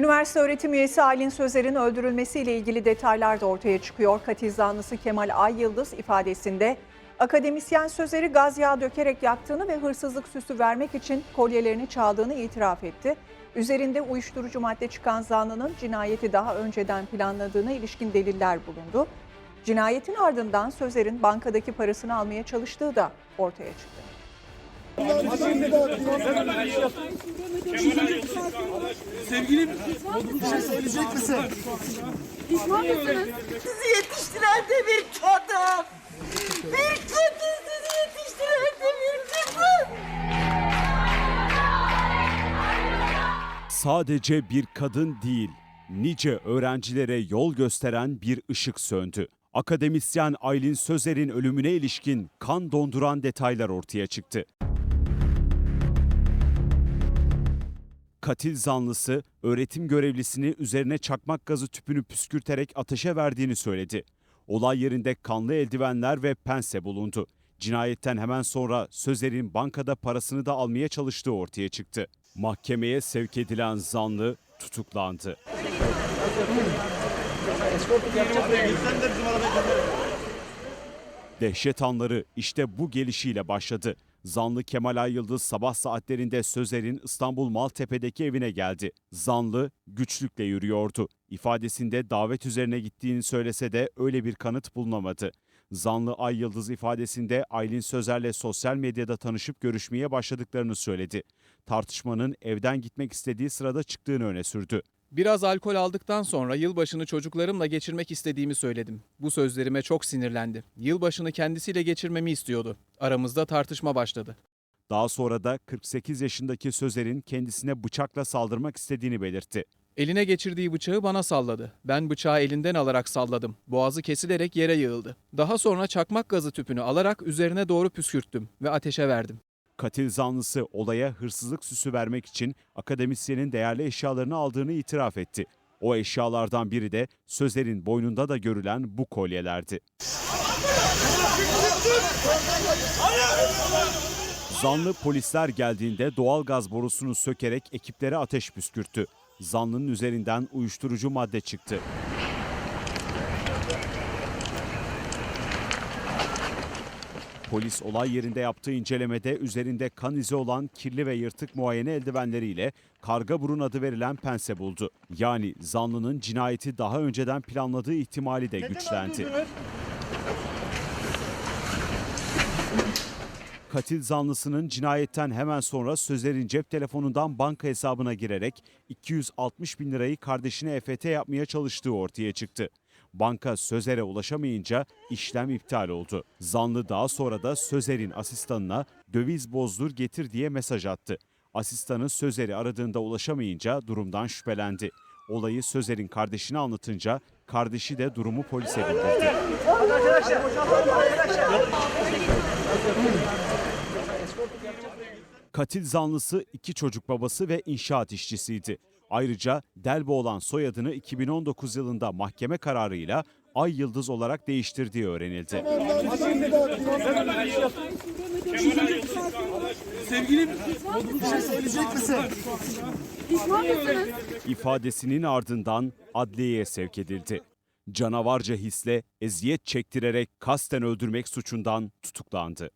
Üniversite öğretim üyesi Aylin Sözer'in öldürülmesiyle ilgili detaylar da ortaya çıkıyor. Katil zanlısı Kemal Ay Yıldız ifadesinde akademisyen Sözer'i gaz yağı dökerek yaktığını ve hırsızlık süsü vermek için kolyelerini çaldığını itiraf etti. Üzerinde uyuşturucu madde çıkan zanlının cinayeti daha önceden planladığına ilişkin deliller bulundu. Cinayetin ardından Sözer'in bankadaki parasını almaya çalıştığı da ortaya çıktı. Sevgilim bir şey söyleyecek misin? Pişman mısınız? Sizi yetiştiren de bir kadın. Bir kadın sizi yetiştiren de bir kadın. Sadece bir kadın değil, nice öğrencilere yol gösteren bir ışık söndü. Akademisyen Aylin Sözer'in ölümüne ilişkin kan donduran detaylar ortaya çıktı. Katil zanlısı öğretim görevlisini üzerine çakmak gazı tüpünü püskürterek ateşe verdiğini söyledi. Olay yerinde kanlı eldivenler ve pense bulundu. Cinayetten hemen sonra Sözer'in bankada parasını da almaya çalıştığı ortaya çıktı. Mahkemeye sevk edilen zanlı tutuklandı. Dehşet anları işte bu gelişiyle başladı. Zanlı Kemal Ay Yıldız sabah saatlerinde Sözer'in İstanbul Maltepe'deki evine geldi. Zanlı güçlükle yürüyordu. İfadesinde davet üzerine gittiğini söylese de öyle bir kanıt bulunamadı. Zanlı Ay Yıldız ifadesinde Aylin Sözer'le sosyal medyada tanışıp görüşmeye başladıklarını söyledi. Tartışmanın evden gitmek istediği sırada çıktığını öne sürdü. Biraz alkol aldıktan sonra yılbaşını çocuklarımla geçirmek istediğimi söyledim. Bu sözlerime çok sinirlendi. Yılbaşını kendisiyle geçirmemi istiyordu. Aramızda tartışma başladı. Daha sonra da 48 yaşındaki Sözer'in kendisine bıçakla saldırmak istediğini belirtti. Eline geçirdiği bıçağı bana salladı. Ben bıçağı elinden alarak salladım. Boğazı kesilerek yere yığıldı. Daha sonra çakmak gazı tüpünü alarak üzerine doğru püskürttüm ve ateşe verdim. Katil zanlısı olaya hırsızlık süsü vermek için akademisyenin değerli eşyalarını aldığını itiraf etti. O eşyalardan biri de Sözer'in boynunda da görülen bu kolyelerdi. Zanlı polisler geldiğinde doğal gaz borusunu sökerek ekiplere ateş püskürttü. Zanlının üzerinden uyuşturucu madde çıktı. Polis olay yerinde yaptığı incelemede üzerinde kan izi olan kirli ve yırtık muayene eldivenleriyle karga burun adı verilen pense buldu. Yani zanlının cinayeti daha önceden planladığı ihtimali de güçlendi. Katil zanlısının cinayetten hemen sonra Sözer'in cep telefonundan banka hesabına girerek 260 bin lirayı kardeşine EFT yapmaya çalıştığı ortaya çıktı. Banka Sözer'e ulaşamayınca işlem iptal oldu. Zanlı daha sonra da Sözer'in asistanına döviz bozdur getir diye mesaj attı. Asistanı Sözer'i aradığında ulaşamayınca durumdan şüphelendi. Olayı Sözer'in kardeşine anlatınca kardeşi de durumu polise bildirdi. Katil zanlısı iki çocuk babası ve inşaat işçisiydi. Ayrıca Delboğlan soyadını 2019 yılında mahkeme kararıyla Ay Yıldız olarak değiştirdiği öğrenildi. Sevgilim bir şey söyleyecek misin? İfadesinin ardından adliyeye sevk edildi. Canavarca hisle eziyet çektirerek kasten öldürmek suçundan tutuklandı.